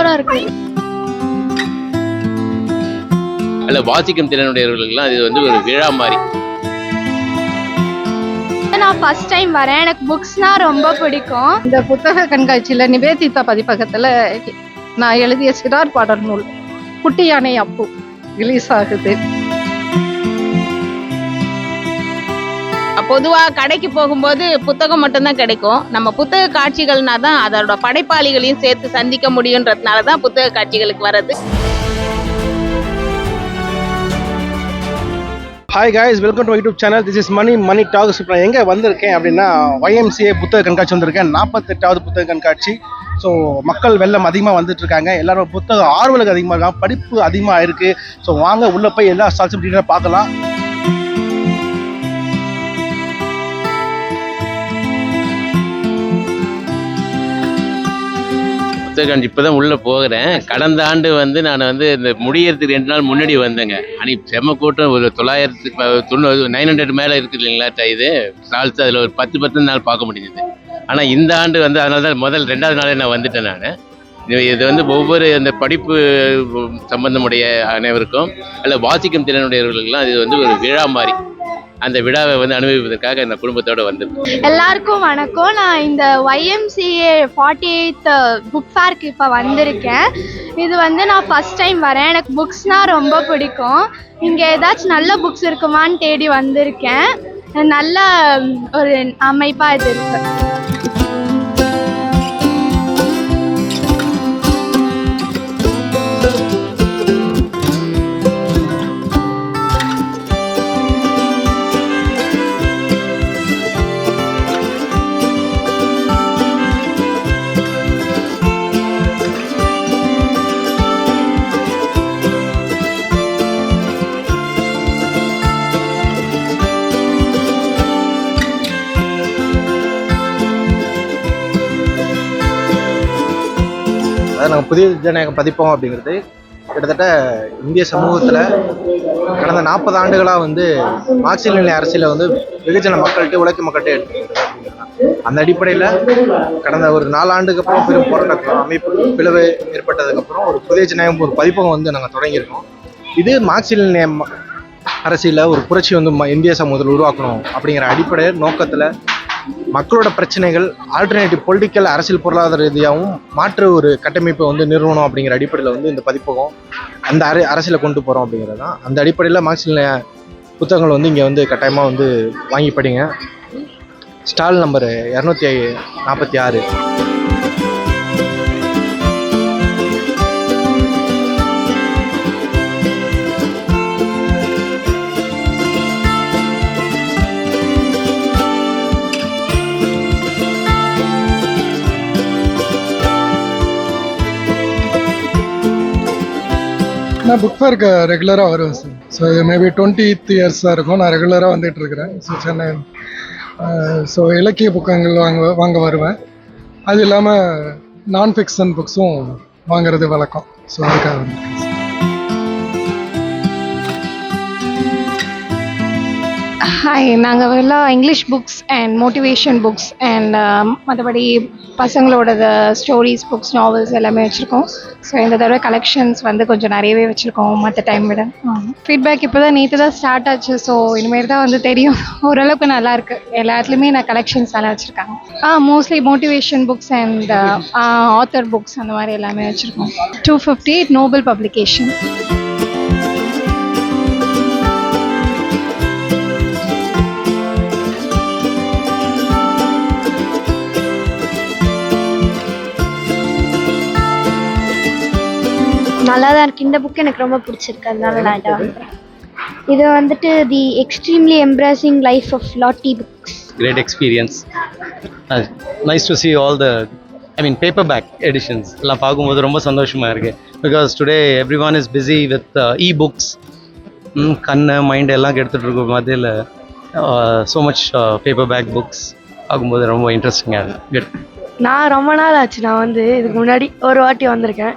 சூப்பரா இருக்கு. அல்ல வாசிக்கும் திறனுடையவர்களுக்கெல்லாம் இது வந்து ஒரு விழா மாதிரி. நான் ஃபர்ஸ்ட் டைம் வரேன். எனக்கு புக்ஸ்னா ரொம்ப பிடிக்கும். இந்த புத்தக கண்காட்சியில நிவேதிதா பதிப்பகத்துல நான் எழுதிய சிறார் பாடல் நூல் குட்டி யானை அப்பு ரிலீஸ் ஆகுது. பொதுவாக கடைக்கு போகும்போது புத்தகம் மட்டும்தான் கிடைக்கும். நம்ம புத்தக காட்சிகள்னா தான் அதோட படைப்பாளிகளையும் சேர்த்து சந்திக்க முடியுன்றதுனால தான் புத்தக காட்சிகளுக்கு வர்றது. Hi guys welcome to YouTube channel this is Mani Mani talks இப்போ நான் எங்கே வந்திருக்கேன் அப்படின்னா ஒய்எம்சிஏ புத்தக கண்காட்சி வந்திருக்கேன். நாற்பத்தெட்டாவது புத்தக கண்காட்சி. ஸோ மக்கள் வெள்ளம் அதிகமாக வந்துட்டு இருக்காங்க. எல்லாரும் புத்தக ஆர்வலுக்கு அதிகமாக இருக்காங்க. படிப்பு அதிகமாக இருக்குது ஸோ வாங்க உள்ளே போய் எல்லா ஸ்டால்ஸும் டீட்டெயிலாக பார்க்கலாம். புத்தகம் இப்பதான் உள்ள போகிறேன். கடந்த ஆண்டு வந்து நான் வந்து இந்த முடியறதுக்கு ரெண்டு நாள் முன்னாடி வந்தேங்க. அன்னைக்கு செம்ம கூட்டம் ஒரு தொள்ளாயிரத்து தொண்ணூறு நைன் ஹண்ட்ரட் மேலே இருக்குது இல்லைங்களா இது? ஸ்டால்ஸ் அதில் ஒரு பத்து பத்து நாள் பார்க்க முடிஞ்சது. ஆனால் இந்த ஆண்டு வந்து அதனால தான் முதல் ரெண்டாவது நாளே நான் வந்துட்டேன் நான். இது வந்து ஒவ்வொரு அந்த படிப்பு சம்பந்தமுடைய அனைவருக்கும் அல்ல வாசிக்கும் திறனுடையவர்களுக்கெல்லாம் இது வந்து ஒரு விழா மாதிரி. அந்த விழாவை வந்து அனுபவிப்பதற்காக இந்த குடும்பத்தோட வந்து எல்லாருக்கும் வணக்கம். நான் இந்த ஒய்எம்சிஏ ஃபார்ட்டி எயித் புக் ஃபேருக்கு இப்போ வந்திருக்கேன். இது வந்து நான் ஃபர்ஸ்ட் டைம் வரேன். எனக்கு புக்ஸ்னால் ரொம்ப பிடிக்கும். இங்கே ஏதாச்சும் நல்ல புக்ஸ் இருக்குமான்னு தேடி வந்திருக்கேன். நல்ல ஒரு அமைப்பாக இது இருக்குது புதிய ஜனநாயக பதிப்போம் அப்படிங்கிறது கிட்டத்தட்ட இந்திய சமூகத்தில் கடந்த நாற்பது ஆண்டுகளாக வந்து மார்க்சிய நிலை அரசியலை வந்து வெகுஜன மக்கள்கிட்ட உழைக்கும் மக்கள்கிட்ட எடுத்துக்கிறது அந்த அடிப்படையில் கடந்த ஒரு நாலு ஆண்டுக்கு அப்புறம் பெரும் போராட்டம் அமைப்பு பிளவு ஏற்பட்டதுக்கப்புறம் ஒரு புதிய ஜனநாயகம் ஒரு பதிப்பகம் வந்து நாங்கள் தொடங்கியிருக்கோம். இது மார்க்சிய நிலை அரசியலில் ஒரு புரட்சி வந்து ம- இந்திய சமூகத்தில் உருவாக்கணும் அப்படிங்கிற அடிப்படை நோக்கத்தில் மக்களோட பிரச்சனைகள் ஆல்டர்னேட்டிவ் பொலிட்டிக்கல் அரசியல் பொருளாதார ரீதியாகவும் மாற்று ஒரு கட்டமைப்பை வந்து நிறுவனம் அப்படிங்கிற அடிப்படையில் வந்து இந்த பதிப்பகம் அந்த அரை அரசியலை கொண்டு போகிறோம் அப்படிங்கிறது தான். அந்த அடிப்படையில் மார்க்சில் புத்தகங்கள் வந்து இங்கே வந்து கட்டாயமாக வந்து வாங்கி படிங்க. ஸ்டால் நம்பரு இரநூத்தி நாற்பத்தி ஆறு. நான் புக் ஃபேருக்கு ரெகுலராக வருவேன் சார் ஸோ இது மேபி டுவெண்ட்டி இயர்ஸாக இருக்கும். நான் ரெகுலராக வந்துட்டு இருக்கிறேன். ஸோ சென்னை ஸோ இலக்கிய புக்கங்கள் வாங்க வாங்க வருவேன். அது இல்லாமல் நான் ஃபிக்ஷன் புக்ஸும் வாங்குறது வழக்கம். ஸோ அதுக்காக வந்திருக்கேன் ஹாய் நாங்கள் எல்லாம் English books and motivation books and மற்றபடி பசங்களோட ஸ்டோரிஸ் புக்ஸ் நாவல்ஸ் எல்லாமே வச்சுருக்கோம். ஸோ இந்த தடவை கலெக்ஷன்ஸ் வந்து கொஞ்சம் நிறையவே வச்சுருக்கோம் மற்ற டைம் விட. ஃபீட்பேக் இப்போ தான் நேற்று தான் ஸ்டார்ட் ஆச்சு. ஸோ இனிமேல் தான் வந்து தெரியும். ஓரளவுக்கு நல்லா இருக்கு. எல்லா இடத்துலையுமே நான் கலெக்ஷன்ஸ் நல்லா வச்சுருக்காங்க. ஆ mostly motivation books and author books அந்த மாதிரி எல்லாமே வச்சுருக்கோம். டூ ஃபிஃப்டி நோபல் பப்ளிகேஷன் நல்லா தான் இருக்கு. இந்த புக் எனக்கு ரொம்ப பிடிச்சிருக்கு. அதனால நான் இதை வாங்குறேன். இது வந்துட்டு the extremely embracing life of lottie books great experience. Uh, nice to see all the, I mean, paperback editions. எல்லாம் பார்க்கும்போது ரொம்ப சந்தோஷமா இருக்கு. Because today every one is busy with e books கண்ணு மைண்ட் எல்லாம் கெடுத்துட்டு இருக்கும் மத்தியில் so much paperback books பார்க்கும்போது ரொம்ப இன்ட்ரெஸ்டிங்காக இருக்கு. குட் நான் ரொம்ப நாள் ஆச்சு. நான் வந்து இதுக்கு முன்னாடி ஒரு வாட்டி வந்திருக்கேன்.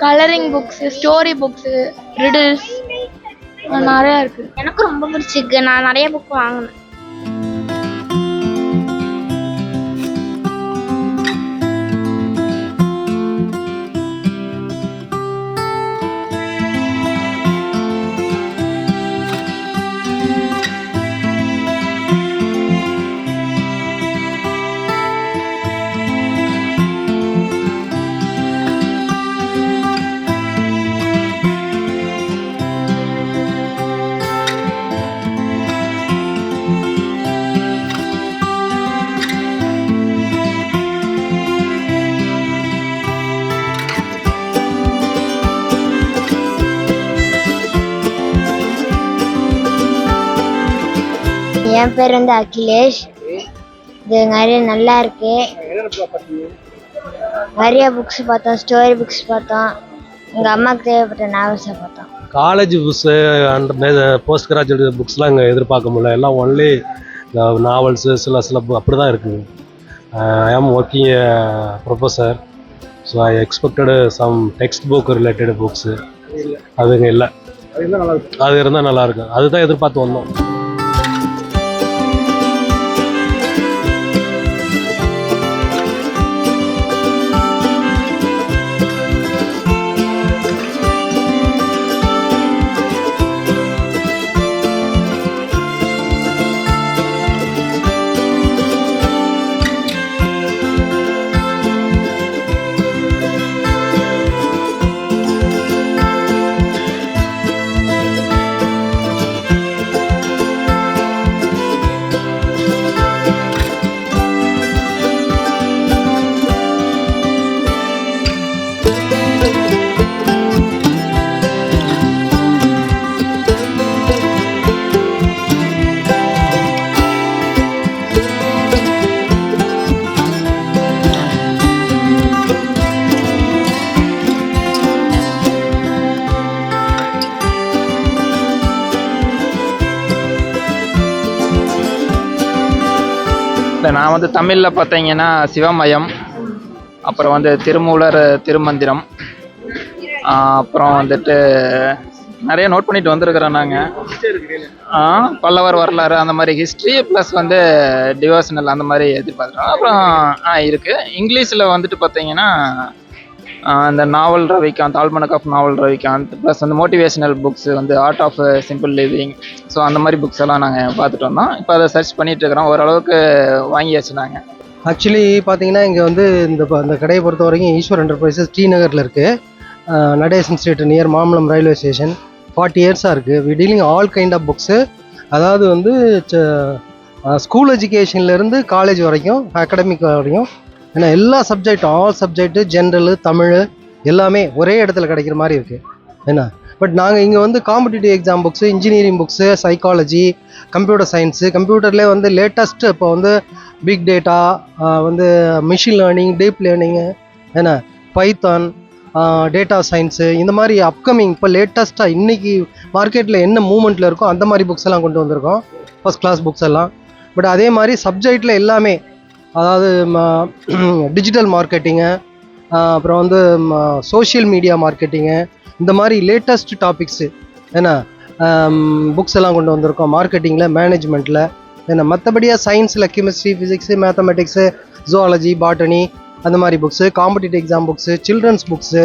Colouring books books story books riddles நிறைய இருக்கு. எனக்கு ரொம்ப பிடிச்சிருக்கு. நான் நிறைய புக் வாங்கினேன். என் பேர் வந்து அகிலேஷ். இது நிறைய நல்லா இருக்கு. நிறைய புக்ஸ் பார்த்தோம் ஸ்டோரி புக்ஸ் பார்த்தோம். எங்கள் அம்மாவுக்கு தேவைப்பட்ட நாவல்ஸை பார்த்தோம். College books and post graduate புக்ஸ்லாம் இங்கே எதிர்பார்க்க முடியல. எல்லாம் ஒன்லி நாவல்ஸு சில சில அப்படி தான் இருக்குது I am working professor so I expected some text book related books அதுங்க இல்லை. அது இருந்தால் நல்லாயிருக்கும் அதுதான் எதிர்பார்த்து வந்தோம். நான் வந்து தமிழில் பார்த்தீங்கன்னா சிவமயம் அப்புறம் வந்து திருமூலர் திருமந்திரம் அப்புறம் வந்துட்டு நிறைய நோட் பண்ணிட்டு வந்திருக்கிறோம் நாங்கள் பல்லவர் வரலாறு அந்த மாதிரி ஹிஸ்ட்ரி ப்ளஸ் வந்து டிவோஷனல் அந்த மாதிரி எதிர்பார்க்குறோம். அப்புறம் ஆ இருக்குது இங்கிலீஷில் வந்துட்டு பார்த்தீங்கன்னா அந்த Naval Ravikant almanack of Naval Ravikant plus வந்து மோட்டிவேஷனல் புக்ஸ் வந்து art of simple living so அந்த மாதிரி புக்ஸ் எல்லாம் நாங்கள் பார்த்துட்டு வந்தோம். இப்போ அதை சர்ச் பண்ணிட்டு இருக்கிறோம். ஓரளவுக்கு வாங்கியாச்சு நாங்கள் ஆக்சுவலி பார்த்தீங்கன்னா இங்கே வந்து இந்த இந்த கடையை பொறுத்த வரைக்கும் ஈஸ்வர் என்டர்பிரைசஸ் ஸ்ரீநகரில் இருக்குது Natesan street near Mambalam railway station forty இயர்ஸாக இருக்குது we dealing all kind of books அதாவது வந்து ஸ்கூல் எஜுகேஷன்லேருந்து காலேஜ் வரைக்கும் அகாடமிக் வரைக்கும் ஏன்னா எல்லா subject all subject general Tamil எல்லாமே ஒரே இடத்துல கிடைக்கிற மாதிரி இருக்குது என்ன பட் நாங்கள் இங்கே வந்து competitive exam books engineering books psychology computer science கம்ப்யூட்டர்லேயே வந்து லேட்டஸ்ட் இப்போ வந்து பிக் டேட்டா வந்து மிஷின் லேர்னிங் டீப் லேர்னிங்கு என்ன பைத்தான் டேட்டா சயின்ஸு இந்த மாதிரி அப்கமிங் இப்போ லேட்டஸ்ட்டாக இன்றைக்கி மார்க்கெட்டில் என்ன மூமெண்ட்டில் இருக்கோ அந்த மாதிரி புக்ஸ் எல்லாம் கொண்டு வந்திருக்கோம். ஃபர்ஸ்ட் கிளாஸ் புக்ஸ் எல்லாம். பட் அதே மாதிரி சப்ஜெக்டில் எல்லாமே அதாவது டிஜிட்டல் மார்க்கெட்டிங்கு அப்புறம் வந்து சோஷியல் மீடியா மார்க்கெட்டிங்கு இந்த மாதிரி லேட்டஸ்ட் டாபிக்ஸு என்ன புக்ஸ் எல்லாம் கொண்டு வந்திருக்கோம். மார்க்கெட்டிங்கில் மேனேஜ்மெண்ட்டில் என்ன மற்றபடியாக சயின்ஸில் chemistry physics mathematics zoology botany அந்த மாதிரி books competitive exam books children's books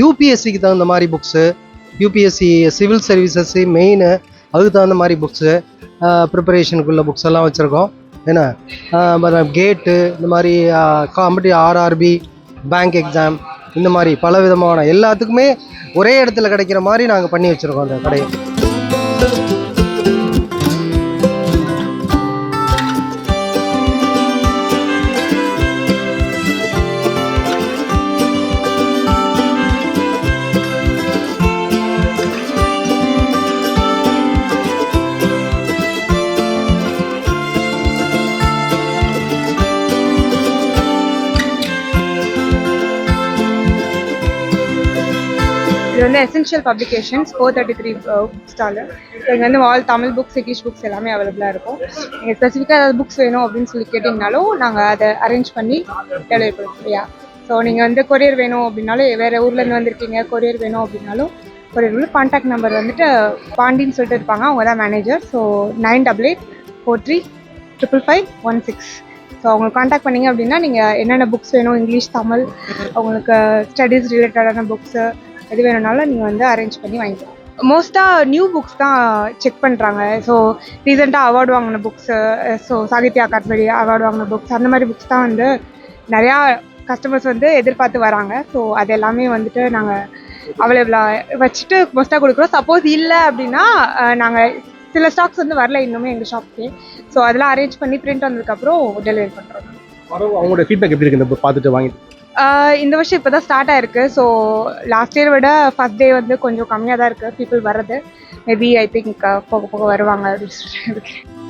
யூபிஎஸ்சிக்கு தகுந்த மாதிரி books UPSC civil services main அதுக்கு தகுந்த மாதிரி புக்ஸு ப்ரிப்பரேஷனுக்குள்ள புக்ஸ் எல்லாம் வச்சுருக்கோம். என்ன? கேட்டு இந்த மாதிரி காம்படி ஆர்ஆர்பி பேங்க் எக்ஸாம் இந்த மாதிரி பல விதமான எல்லாத்துக்குமே ஒரே இடத்துல கிடைக்கிற மாதிரி நாங்கள் பண்ணி வச்சுருக்கோம் அந்த கடையை. Essential publications four thirty three stall இங்கே வந்து all Tamil books English books எல்லாமே அவைலபிளாக இருக்கும். நீங்கள் ஸ்பெசிஃபிக்காக ஏதாவது புக்ஸ் வேணும் அப்படின்னு சொல்லி கேட்டிங்கனாலும் நாங்கள் அதை அரேஞ்ச் பண்ணி டெலிவரி பண்ணுவோம் ஸோ நீங்கள் வந்து கொரியர் வேணும் அப்படின்னாலும் வேறு ஊர்லேருந்து வந்திருக்கீங்க கொரியர் வேணும் அப்படின்னாலும் கொரியர் உள்ள கான்டாக்ட் நம்பர் வந்துட்டு பாண்டின்னு சொல்லிட்டு இருப்பாங்க அவங்க தான் manager so nine double eight four three triple five one six so அவங்களை காண்டாக்ட் பண்ணீங்க அப்படின்னா நீங்கள் என்னென்ன புக்ஸ் வேணும் இங்கிலீஷ் தமிழ் அவங்களுக்கு ஸ்டடீஸ் ரிலேட்டடான புக்ஸு எது வேணும்னாலும் நீங்கள் வந்து அரேஞ்ச் பண்ணி வாங்கிக்கலாம். மோஸ்ட்டாக நியூ புக்ஸ் தான் செக் பண்ணுறாங்க ஸோ ரீசெண்டாக அவார்டு வாங்கின books so Sahitya Akademi award வாங்கின புக்ஸ் அந்த மாதிரி புக்ஸ் தான் வந்து நிறையா கஸ்டமர்ஸ் வந்து எதிர்பார்த்து வராங்க. ஸோ அது எல்லாமே வந்துட்டு நாங்கள் அவைலபிளாக வச்சுட்டு மோஸ்ட்டாக கொடுக்குறோம். சப்போஸ் இல்லை அப்படின்னா நாங்கள் சில ஸ்டாக்ஸ் வந்து வரல இன்னுமே எங்கள் ஷாப்க்கு ஸோ அதெல்லாம் அரேஞ்ச் பண்ணி பிரிண்ட் வந்ததுக்கப்புறம் டெலிவரி பண்ணுறோம் அவங்களோட ஃபீட்பேக் எப்படி இருக்கு? இந்த புக் பார்த்துட்டு வாங்கிட்டு இந்த வருஷம் இப்போ தான் ஸ்டார்ட் ஆயிருக்கு. ஸோ லாஸ்ட் இயர் விட ஃபர்ஸ்ட் டே வந்து கொஞ்சம் கம்மியாக தான் இருக்குது பீப்புள் வர்றது மேபி ஐ திங்க் போக போக வருவாங்க. அப்படின்னு சொல்லிட்டு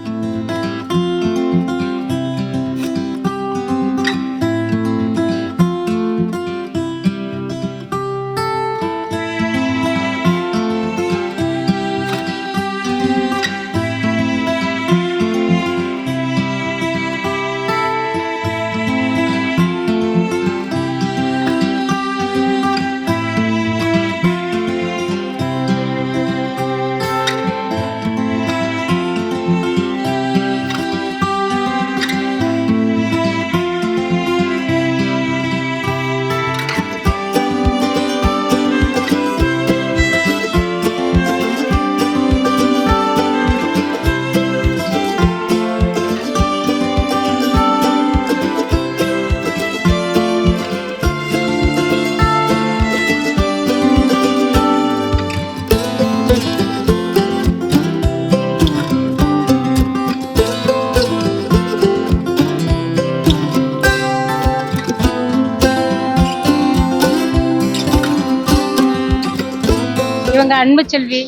இவங்க அன்பு செல்வி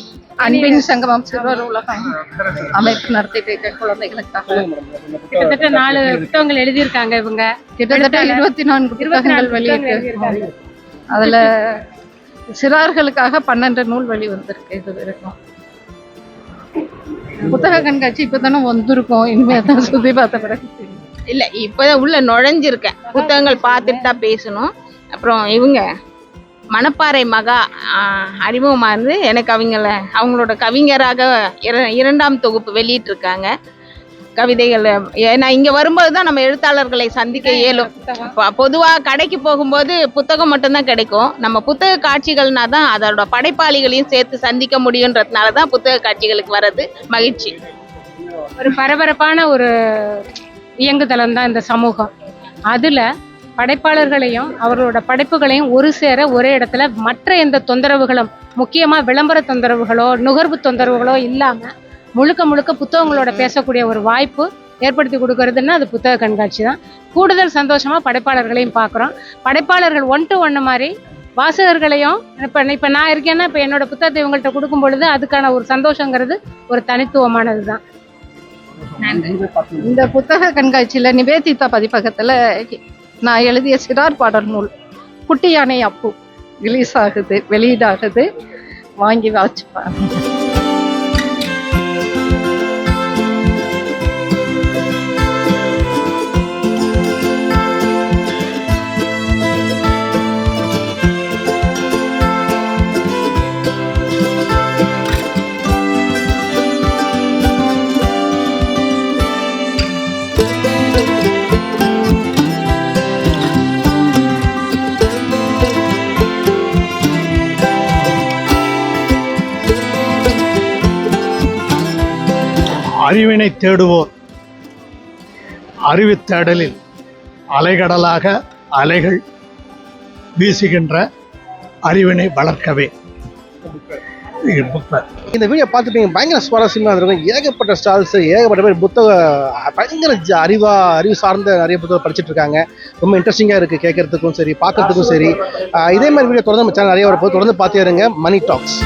அன்பின் சங்கமம் சிறுவர் உலகம் அமைப்பு நடத்திட்டு இருக்க குழந்தைகளுக்காக. கிட்டத்தட்ட நாலு புத்தகங்கள் எழுதியிருக்காங்க இவங்க. கிட்டத்தட்ட இருபத்தி நான்கு புத்தகங்கள் வெளியிட்டு அதுல சிறார்களுக்காக பன்னெண்டு நூல் வெளி வந்திருக்கு இது வரைக்கும். புத்தக கண்காட்சி இப்பதானே வந்திருக்கோம். இனிமே தான் சுத்தி பார்த்த பிறகு. இல்லை இப்போதான் உள்ள நுழைஞ்சிருக்கேன். புத்தகங்கள் பார்த்துட்டு தான் பேசணும். அப்புறம் இவங்க மணப்பாறை மகா ஆஹ், அறிமுகமா இருந்து எனக்கு அவங்கள அவங்களோட கவிஞராக இர- இரண்டாம் தொகுப்பு வெளியிட்டிருக்காங்க. கவிதைகள் ஏன்னா இங்கே வரும்போது தான் நம்ம எழுத்தாளர்களை சந்திக்க இயலும். பொதுவாக கடைக்கு போகும்போது புத்தகம் மட்டும்தான் கிடைக்கும். நம்ம புத்தக காட்சிகள்னா தான் அதோட படைப்பாளிகளையும் சேர்த்து சந்திக்க முடியுன்றதுனால தான் புத்தக காட்சிகளுக்கு வர்றது மகிழ்ச்சி. ஒரு பரபரப்பான ஒரு இயங்குதளம் தான் இந்த சமூகம். அதுல படைப்பாளர்களையும் அவர்களோட படைப்புகளையும் ஒரு சேர ஒரே இடத்துல மற்ற எந்த தொந்தரவுகளும் முக்கியமாக விளம்பர தொந்தரவுகளோ நுகர்வு தொந்தரவுகளோ இல்லாமல் முழுக்க முழுக்க புத்தகங்களோட பேசக்கூடிய ஒரு வாய்ப்பு ஏற்படுத்தி கொடுக்கறதுன்னா அது புத்தக கண்காட்சி தான். கூடுதல் சந்தோஷமாக படைப்பாளர்களையும் பார்க்குறோம். படைப்பாளர்கள் ஒன் டு ஒன்று மாதிரி வாசகர்களையும் இப்போ இப்போ நான் இருக்கேன்னா இப்போ என்னோட புத்தகத்தை இவங்கள்ட்ட கொடுக்கும் பொழுது அதுக்கான ஒரு சந்தோஷங்கிறது ஒரு தனித்துவமானது தான். இந்த புத்தக கண்காட்சியில் நிவேதிதா பதிப்பகத்தில் நான் எழுதிய சிறார் பாடல் நூல் குட்டி யானை அப்பு ரிலீஸ் ஆகுது வெளியீடாகுது வாங்கி வாசிப்பேன் அறிவினை தேடுவோர். அறிவுத் தேடலில் அலைகடலாக அலைகள் வீசுகின்ற அறிவினை வளர்க்கவே. இந்த வீடியோ பார்த்துட்டு பயங்கர சுவாரஸ்யமாக இருக்கும். ஏகப்பட்ட ஸ்டால்ஸ் ஏகப்பட்ட பேர் புத்தக பயங்கர அறிவா அறிவு சார்ந்த நிறைய புத்தகம் படிச்சுட்டு இருக்காங்க. ரொம்ப இன்ட்ரெஸ்டிங்காக இருக்குது கேட்கறதுக்கும் சரி பார்க்கறதுக்கும் சரி. இதே மாதிரி வீடியோ தொடர்ந்து நம்ம சேனல் நிறைய வரப்போ தொடர்ந்து பார்த்தே இருங்க மணி டாக்ஸ்